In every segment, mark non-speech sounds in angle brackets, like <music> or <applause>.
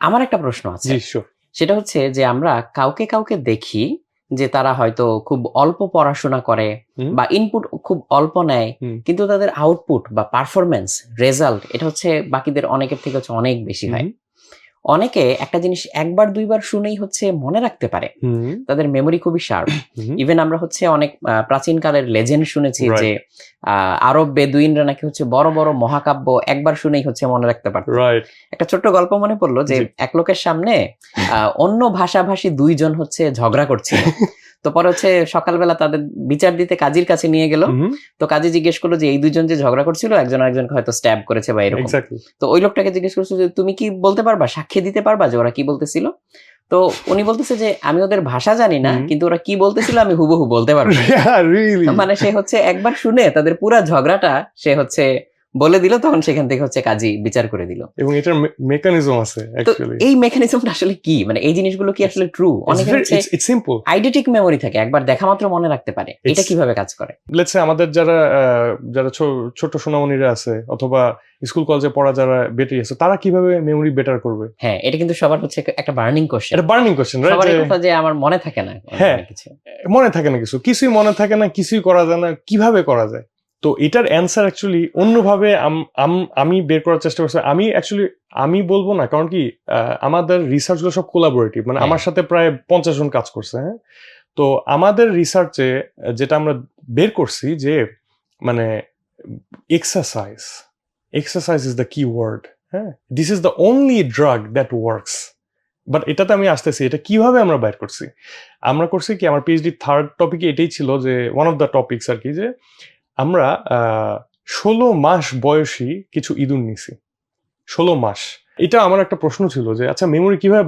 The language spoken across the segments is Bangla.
আমার একটা প্রশ্ন আছে। সেটা হচ্ছে যে আমরা কাউকে কাউকে দেখি যে তারা হয়তো খুব অল্প পড়াশোনা করে বা ইনপুট খুব অল্প নেয় কিন্তু তাদের আউটপুট বা পারফরমেন্স রেজাল্ট এটা হচ্ছে বাকিদের অনেকের থেকে হচ্ছে অনেক বেশি হয়। অনেকে একটা জিনিস একবার দুইবার শুনেই হচ্ছে মনে রাখতে পারে। তাদের মেমোরি খুবই শার্প। ইভেন আমরা হচ্ছে অনেক প্রাচীনকালের লেজেন্ড শুনেছি যে আহ, আরব বেদুইনরা নাকি হচ্ছে বড় বড় মহাকাব্য একবার শুনেই হচ্ছে মনে রাখতে পারত। একটা ছোট্ট গল্প মনে পড়ল যে এক লোকের সামনে আহ, অন্য ভাষাভাষী দুইজন হচ্ছে ঝগড়া করছিল। <laughs> তো পরে হচ্ছে সকালবেলা তাদের বিচার দিতে কাজীর কাছে নিয়ে গেল। তো কাজী জিজ্ঞেস করল যে এই দুইজন যে ঝগড়া করছিল একজন আরেকজনকে হয়তো স্ট্যাব করেছে বা এরকম। তো ওই লোকটাকে জিজ্ঞেস করছ যে তুমি কি বলতে পারবা? সাক্ষী দিতে পারবা যে ওরা কি বলতেছিল? তো উনি বলতেছে যে আমি ওদের ভাষা জানি না কিন্তু ওরা কি বলতেছিল আমি হুবহু বলতে পারব। <laughs> মানে সে হচ্ছে একবার শুনে তাদের পুরা ঝগড়াটা সে হচ্ছে বলে দিল তখন সেখান থেকে হচ্ছে কাজী বিচার করে দিল। এবং এটার মেকানিজম আছে অ্যাকচুয়ালি এই মেকানিজমটা আসলে কি? মানে এই জিনিসগুলো কি আসলে ট্রু অনেকে ইটস সিম্পল আইডেটিক মেমোরি থাকে একবার দেখা মাত্র মনে রাখতে পারে। এটা কীভাবে কাজ করে? লেটস সে আমাদের যারা যারা ছোট সোনামণিরা আছে অথবা স্কুল কলেজে পড়া যারা বেটারি আছে তারা কীভাবে মেমরি বেটার করবে? হ্যাঁ এটা কিন্তু সবার হচ্ছে একটা বার্নিং কোশ্চেন এটা বার্নিং কোশ্চেন সবার রাইট কথা যে আমার মনে থাকে না হ্যাঁ। কিছু। মনে থাকে না কিছু। কিছুই মনে থাকে না কিছুই করা যায় না কীভাবে করা যায়? তো এটার অ্যান্সার অ্যাকচুয়ালি অন্যভাবে আম- বের করার চেষ্টা করছি। আমি অ্যাকচুয়ালি আমি বলব না কারণ কি আমাদের রিসার্চগুলো সব কোলাবোরেটিভ মানে হ্যাঁ। আমার সাথে প্রায় পঞ্চাশ জন কাজ করছে হ্যাঁ? তো আমাদের রিসার্চে যেটা আমরা বের করছি যে মানে exercise exercise is the key word হ্যাঁ? This is the only drug that works but এটাতে আমি আসতেছি এটা কীভাবে আমরা বের করছি? আমরা করছি কি আমার পিএইচডি থার্ড টপিকে এটাই ছিল যে ওয়ান অফ দ্য টপিকস আর কি যে আমরা ষোলো মাস বয়সী কিছু ইঁদুর নিছি। ষোলো মাস। এটা আমার একটা প্রশ্ন ছিল যে আচ্ছা মেমোরি কীভাবে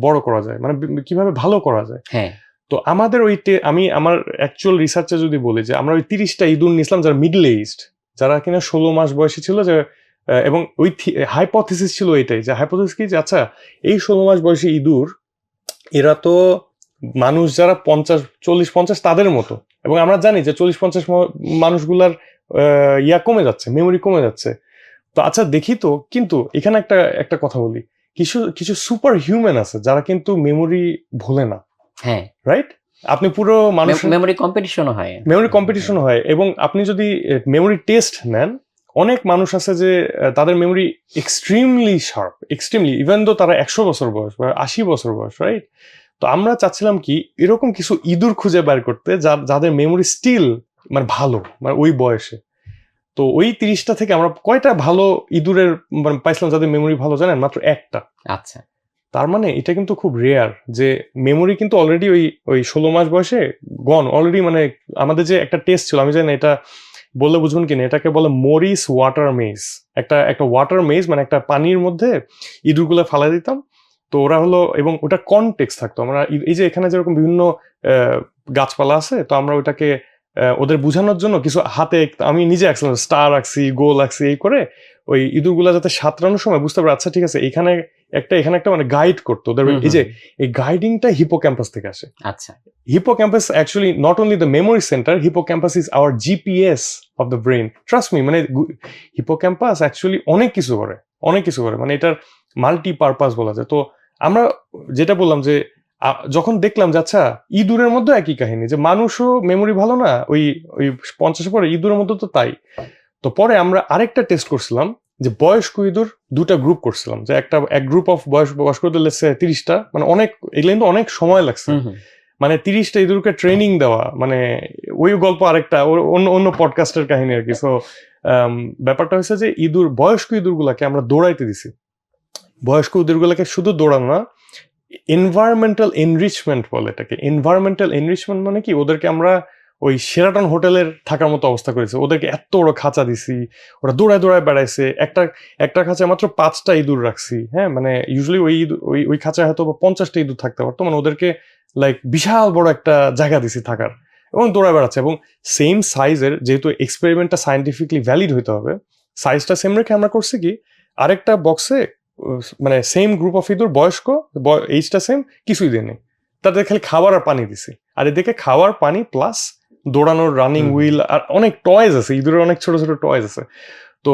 বড় করা যায়? মানে কীভাবে ভালো করা যায়? হ্যাঁ। তো আমাদের ওই আমি আমার অ্যাকচুয়াল রিসার্চে যদি বলি যে আমরা ওই তিরিশটা ইঁদুর নিছিলাম যারা মিডল এজড যারা কিনা ষোলো মাস বয়সী ছিল যে এবং ওই হাইপোথিসিস ছিল এটাই যে হাইপোথিস কি যে আচ্ছা এই ষোলো মাস বয়সী ইঁদুর এরা তো মানুষ যারা পঞ্চাশ চল্লিশ পঞ্চাশ তাদের মতো। এবং আমরা জানি যে চল্লিশ পঞ্চাশ মানুষগুলার ইয়া কমে যাচ্ছে মেমোরি কমে যাচ্ছে। তো আচ্ছা দেখি তো কিন্তু এখানে একটা একটা কথা বলি। কিছু কিছু সুপার হিউম্যান আছে যারা কিন্তু মেমোরি ভোলে না হ্যাঁ। রাইট আপনি পুরো মানুষ মেমোরি কম্পিটিশনও হয়। মেমোরি কম্পিটিশন হয় এবং আপনি যদি মেমোরি টেস্ট নেন অনেক মানুষ আছে যে তাদের memory extremely sharp extremely even though তারা একশো বছর বয়স বা আশি বছর বয়স রাইট তো আমরা চাচ্ছিলাম কি এরকম কিছু ইঁদুর খুঁজে বের করতে যা- যাদের মেমোরি স্টিল মানে ভালো মানে ওই বয়সে। তো ওই তিরিশটা থেকে আমরা কয়টা ভালো ইঁদুরের মানে পাইছিলাম যাদের মেমোরি ভালো জানেন? মাত্র একটা। আচ্ছা। তার মানে এটা কিন্তু খুব রেয়ার যে মেমোরি কিন্তু অলরেডি ওই ওই ষোলো মাস বয়সে গন অলরেডি মানে আমাদের যে একটা টেস্ট ছিল আমি জানি এটা বললে বুঝবেন কিনা এটাকে বলে মরিস ওয়াটার মেজ একটা একটা ওয়াটার মেজ মানে একটা পানির মধ্যে ইঁদুরগুলো ফালা দিতাম তো ওরা হলো এবং ওটা কনটেক্স থাকতো। আমরা এই যে এখানে যেরকম বিভিন্ন গাছপালা আছে তো আমরা ওটাকে ওদের বোঝানোর জন্য কিছু হাতে আমি নিজে আঁকছিলাম স্টার আঁকছি গোল আঁকছি এই করে ওই ইঁদুরগুলা যাতে সাঁতরানোর সময় বুঝতে পারে আচ্ছা ঠিক আছে এখানে একটা এখানে একটা মানে গাইড করতো। ওদের এই যে এই গাইডিংটা হিপোক্যাম্পাস থেকে আসে। আচ্ছা। Hippocampus actually not only the memory centre hippocampus is our GPS of the brain trust me মানে হিপো ক্যাম্পাস অ্যাকচুয়ালি অনেক কিছু করে অনেক কিছু করে। মানে এটার মাল্টি পারপাস বলা যায়। তো আমরা যেটা বললাম যে যখন দেখলাম যে আচ্ছা ইঁদুরের মধ্যে একই কাহিনী যে মানুষও মেমোরি ভালো না ওই ওই পঞ্চাশের পরে ইঁদুরের মধ্যে তো তাই। তো পরে আমরা আরেকটা টেস্ট করছিলাম যে বয়স্ক ইঁদুর দুটা গ্রুপ করছিলাম যে একটা এক গ্রুপ অফ বয়স বয়স্কদের লেগছে তিরিশটা মানে অনেক এগুলো কিন্তু অনেক সময় লাগছে। মানে তিরিশটা ইঁদুরকে ট্রেনিং দেওয়া মানে ওই গল্প আরেকটা ওর- অন্য অন্য পডকাস্টের কাহিনী আর কি। সো ব্যাপারটা হয়েছে যে ইঁদুর বয়স্ক ইঁদুরগুলাকে আমরা দৌড়াইতে দিছি। বয়স্ক ইঁদুরগুলাকে শুধু দৌড়ানো না এনভায়রনমেন্টাল এনরিচমেন্ট বলে এটাকে। এনভায়রনমেন্টাল এনরিচমেন্ট মানে কি? ওদেরকে আমরা ওই সেরাটন হোটেলের থাকার মতো অবস্থা করেছে। ওদেরকে এত বড় খাঁচা দিছি, ওরা দৌড়ায় দৌড়ায় বেড়াইছে। একটা একটা খাঁচায় মাত্র পাঁচটা ইঁদুর রাখছি হ্যাঁ? মানে ইউজুয়ালি ওই ওই ওই খাঁচায় হয়তো পঞ্চাশটা ইঁদুর থাকতে পারতো। মানে ওদেরকে লাইক বিশাল বড় একটা জায়গা দিছি থাকার এবং দৌড়ায় বেড়াচ্ছে এবং সেম সাইজের যেহেতু এক্সপেরিমেন্টটা সাইন্টিফিকলি ভ্যালিড হতে হবে সাইজটা সেম রেখে আমরা করছি কি? আরেকটা বক্সে মানে সেম গ্রুপ অফ ইঁদুর বয়স্ক এইজটা সেম কিছুই দিয়ে নেই তাদের খালি খাবার আর পানি দিছি। আর এদিকে খাবার পানি প্লাস দৌড়ানোর রানিং। হুইল আর অনেক টয়েস আছে ইঁদুরের অনেক ছোট ছোট টয়েস আছে। তো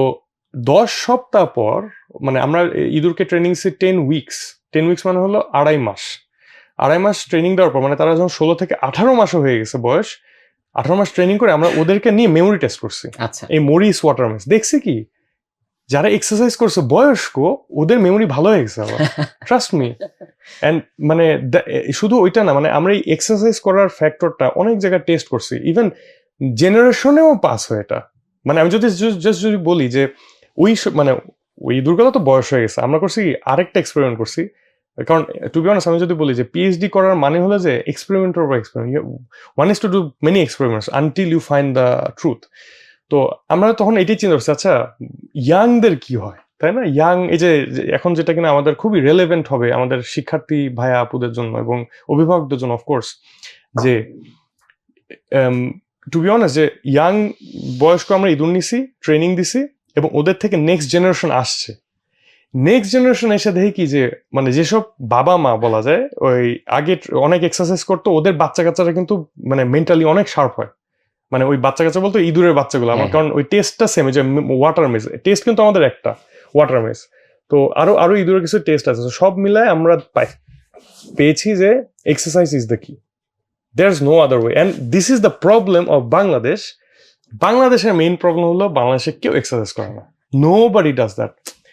দশ সপ্তাহ পর মানে আমরা ইঁদুরকে training see ten weeks ten weeks মানে হলো আড়াই মাস। আড়াই মাস ট্রেনিং দেওয়ার পর মানে তারা যখন ষোলো থেকে আঠারো মাসও হয়ে গেছে বয়স আঠারো মাস ট্রেনিং করে আমরা ওদেরকে নিয়ে মেমোরি টেস্ট করছি। আচ্ছা। এই মরিস ওয়াটারমেন্স দেখছি কি? যারা এক্সারসাইজ করছে বয়স্ক ওদের মেমোরি ভালো হয়ে গেছে আবার। ট্রাস্ট মি অ্যান্ড মানে শুধু ওইটা না মানে আমরা এই এক্সারসাইজ করার ফ্যাক্টরটা অনেক জায়গায় টেস্ট করছি। ইভেন জেনারেশনেও পাস হয় এটা। মানে আমি যদি জাস্ট যদি বলি যে ওই মানে ওই দুর্গা তো বয়স হয়ে গেছে আমরা করছি আরেকটা এক্সপেরিমেন্ট করছি। কারণ টু বি অনেস্ট আমি যদি বলি যে পিএইচডি করার মানে হলো যে এক্সপেরিমেন্টের উপর experiment one is to do many experiments until you find the truth তো আমরা তখন এটাই চিন্তা করছি আচ্ছা ইয়াংদের কি হয়? তাই না? ইয়াং এই যে এখন যেটা কিনা আমাদের খুবই রেলেভেন্ট হবে আমাদের শিক্ষার্থী ভাইয়া আপুদের জন্য এবং অভিভাবকদের জন্য অফকোর্স যে টু বি অনেস্ট যে ইয়াং বয়স্ক আমরা ইঁদুর নিছি ট্রেনিং দিছি এবং ওদের থেকে নেক্সট জেনারেশন আসছে। নেক্সট জেনারেশন এসে দেখি কি যে মানে যেসব বাবা মা বলা যায়, ওই আগে অনেক এক্সারসাইজ করতো, ওদের বাচ্চা কাচ্চারা কিন্তু মানে মেন্টালি অনেক শার্প হয়। মানে ওই বাচ্চা কাচ্চা বলতো ইঁদুরের বাচ্চাগুলো। আমার হ্যাঁ। কারণ ওই টেস্টটা সেম যে ওয়াটার মেজ টেস্ট কিন্তু আমাদের একটা ওয়াটার মেজ তো আরও আরও ইঁদুরের কিছু টেস্ট আছে। সব মিলায় আমরা পাই। পেয়েছি যে exercise is the key there is no other way and this is the problem of Bangladesh বাংলাদেশের মেইন প্রবলেম হলো বাংলাদেশে কেউ এক্সারসাইজ করে না। No বাডি does that